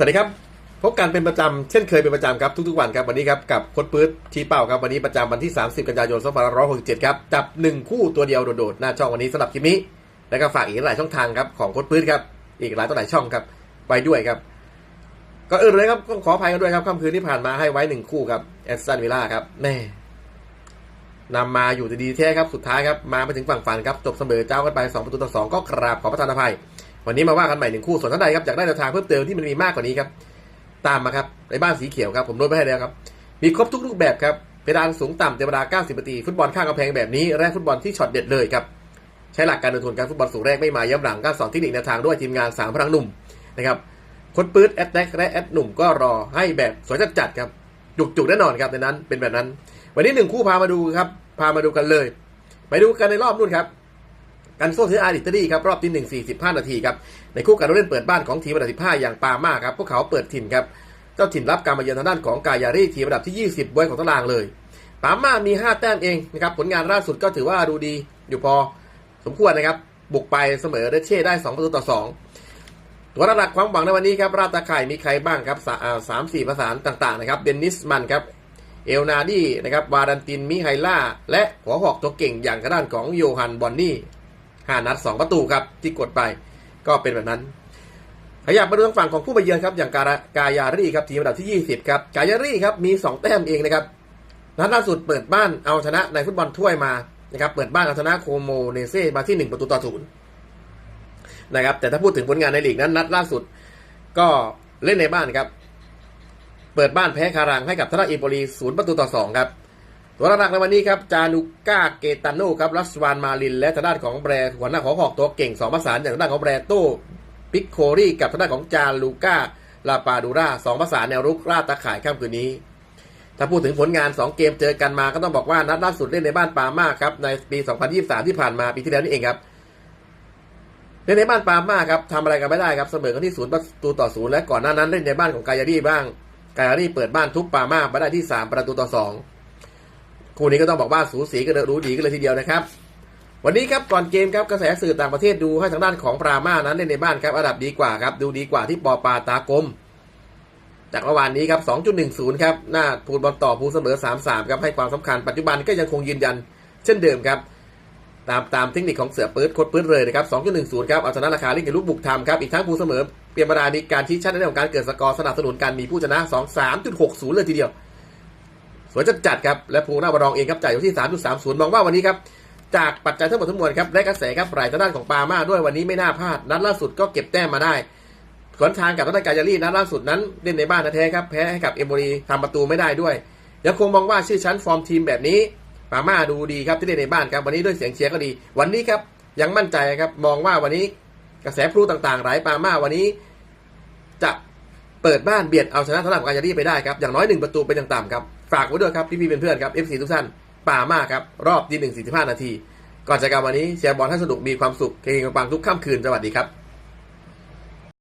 สวัสดีครับ พบกันเป็นประจำเช่นเคยเป็นประจำครับทุกๆวันครับวันนี้ครับกับโค้ดปื๊ดชี้เป้าครับวันนี้ประจำวันที่ 30 กันยายน2567ครับจับ 1 คู่ตัวเดียวโดดๆหน้าช่องวันนี้สำหรับคลิปนี้ แล้วก็ฝากอีกหลายช่องทางครับของโค้ดปื๊ดครับอีกหลายต่อหลายช่องครับไปด้วยครับก็เออเลยครับต้องขออภัยกันด้วยครับค่ำคืนที่ผ่านมาให้ไว้หนึ่งคู่ครับแอสตันวิลล่าครับแม่นำมาอยู่ดีๆแท้ครับสุดท้ายครับมาไม่ถึงฝั่งฝันครับจบเสมอเจ้ากันไป2ประตูต่อ2ก็กราบขอประทานอภัย วันนี้มาว่ากันใหม่หนึ่งคู่ส่วนท่านใดครับอยากได้แนวทางเพิ่มเติมที่มันมีมากกว่านี้ครับ ตามมาครับในบ้านสีเขียวครับผมโน้ตไปให้แล้วครับ มีครบทุกรูปแบบครับเพดานสูงต่ำเต็มเวลา90นาทีฟุตบอลข้างกำแพงแบบนี้และฟุตบอลที่ช็อตเด็ดเลยครับใช้หลักการลงทุนการฟุตบอลสูงแรกไม่มาย้ำหลังการสอนเทคนิคแนวทางด้วยทีมงานสามพลังหนุ่มนะครับคนปื๊ดแอดแท็กและแอดหนุ่มก็รอให้แบบสวยจัดๆครับจุกๆแน่นอนครับในนั้นเป็นแบบนั้น วันนี้หนึ่งคู่พามาดูครับพามาดูกันเลย ไปดูกันในรอบนู่นครับ กันโซ่เซอาร์อิตาลีครับรอบที่หนึ่งสี่สิบห้านาทีครับในคู่การเล่นเปิดบ้านของทีมอันดับสิบห้าอย่างปามาครับพวกเขาเปิดถิ่นครับเจ้าถิ่นรับการมาเยือนทางด้านของกายารีทีมอันดับที่ยี่สิบบวยของตารางเลยปามามีห้าแต้มเองนะครับผลงานล่าสุดก็ถือว่าดูดีอยู่พอสมควรนะครับบุกไปเสมอเดเช่ได้สองประตูต่อสองตัวหลักความหวังในวันนี้ครับราตาไข่มีใครบ้างครับสามสี่ประสานต่างๆนะครับเดนนิสมันครับเอลนาดีนะครับวารันตินมิไฮล่า และหัวหอกตัวเก่งอย่างทางด้านของโยฮันบอนนี่ ห้านัดสองประตูครับที่กดไปก็เป็นแบบนั้นขยับมาดูทางฝั่งของผู้ไปเยือนครับอย่างการกายารีครับทีมอันดับที่ 20 ครับกายารีครับมี 2 แต้มเองนะครับนัดล่าสุดเปิดบ้านเอาชนะในฟุตบอลถ้วยมานะครับเปิดบ้านเอาชนะโคโมเนเซ่มาที่ 1 ประตูต่อศูนย์นะครับแต่ถ้าพูดถึงผลงานในลีกนั้นนัดล่าสุด ก็เล่นในบ้านครับ เปิดบ้านแพ้คารังให้กับทางด้าอิโปลีศูนย์ประตูต่อสองครับ ตัวหลักในวันนี้ครับ จานุก้าเกตาโนครับรัสวานมาลิน และทางด้านของแบรหัวหน้าของหอกตัวเก่งสองประสานอย่างทางด้านของแบรโต้ปิกโครี่กับทางด้านของจาลูก้าลาปาดูราสองประสานแนวรุกราตะข่ายข้ามคืนนี้ ถ้าพูดถึงผลงาน 2 เกมเจอกันมาก็ต้องบอกว่านัดล่าสุดเล่นในบ้านปามาครับในปี 2023 ที่ผ่านมาปีที่แล้วนี่เองครับเล่นในบ้านปามาครับทำอะไรกันไม่ได้ครับเสมอกันที่ศูนย์ประตูต่อศูนย์และก่อนหน้านั้นเล่นในบ้านของกายารีบ้างกายารีเปิดบ้านทุบปามามาได้ที่ 3 ประตูต่อสอง คู่นี้ก็ต้องบอกว่าสูสีกันเลยรู้ดีกันเลยทีเดียวนะครับ วันนี้ครับก่อนเกมครับกระแสสื่อต่างประเทศดูให้ทางด้านของปรามานั้นเล่นในบ้านครับอันดับดีกว่าครับดูดีกว่าที่ปอปาตากลมจากเมื่อวานนี้ครับ 2.10 ครับ หน้าพูดบอลต่อพูเสมอ 3-3 ครับให้ความสำคัญปัจจุบันก็ยังคงยืนยัน เช่นเดิมครับ ตามตามเทคนิคของเสือปืดโคตรปืดเลยนะครับ 2.10 ครับเอาชนะราคาเล่นกับลูกบุกทำครับ อีกทั้งพูเสมอ เปลี่ยนมาดามีการชี้ชัดในเรื่องของการเกิดสกอร์สนับสนุนการมีผู้ชนะ 2 3.60 เลยทีเดียว สวยจัดจัดครับและภูหน้าบารองเองครับจ่ายอยู่ที่ 3.30 มองว่าวันนี้ครับจากปัจจัยทั้งหมดทั้งมวลครับและกระแสครับรายทางด้านของปามาด้วยวันนี้ไม่น่าพลาดนัดล่าสุดก็เก็บแต้มมาได้สวนทางกับทางด้านกายารีนัดล่าสุดนั้นเล่นในบ้านแท้ครับแพ้ให้กับเอมโบรีทำประตูไม่ได้ด้วยยังคงมองว่าชื่อชั้นฟอร์มทีมแบบนี้ปามาดูดีครับที่เล่นในบ้านครับวันนี้ด้วยเสียงเชียร์ก็ดี วันนี้ครับยังมั่นใจครับมองว่าวันนี้กระแสพลูต่างๆหลายปามาวันนี้ จะเปิดบ้านเบียดเอาชนะทางด้านของกายารีไปได้ครับอย่างน้อยหนึ่งประตูเป็นอย่างต่ำครับ ฝากไว้ด้วยครับพี่ๆเป็นเพื่อนครับ FC ทุกท่านป่ามากครับ รอบที่หนึ่งสี่สิบห้านาที ก่อนจากกันวันนี้เชียร์บอลให้สนุกมีความสุขเฮงปังทุกค่ำคืนสวัสดีครับ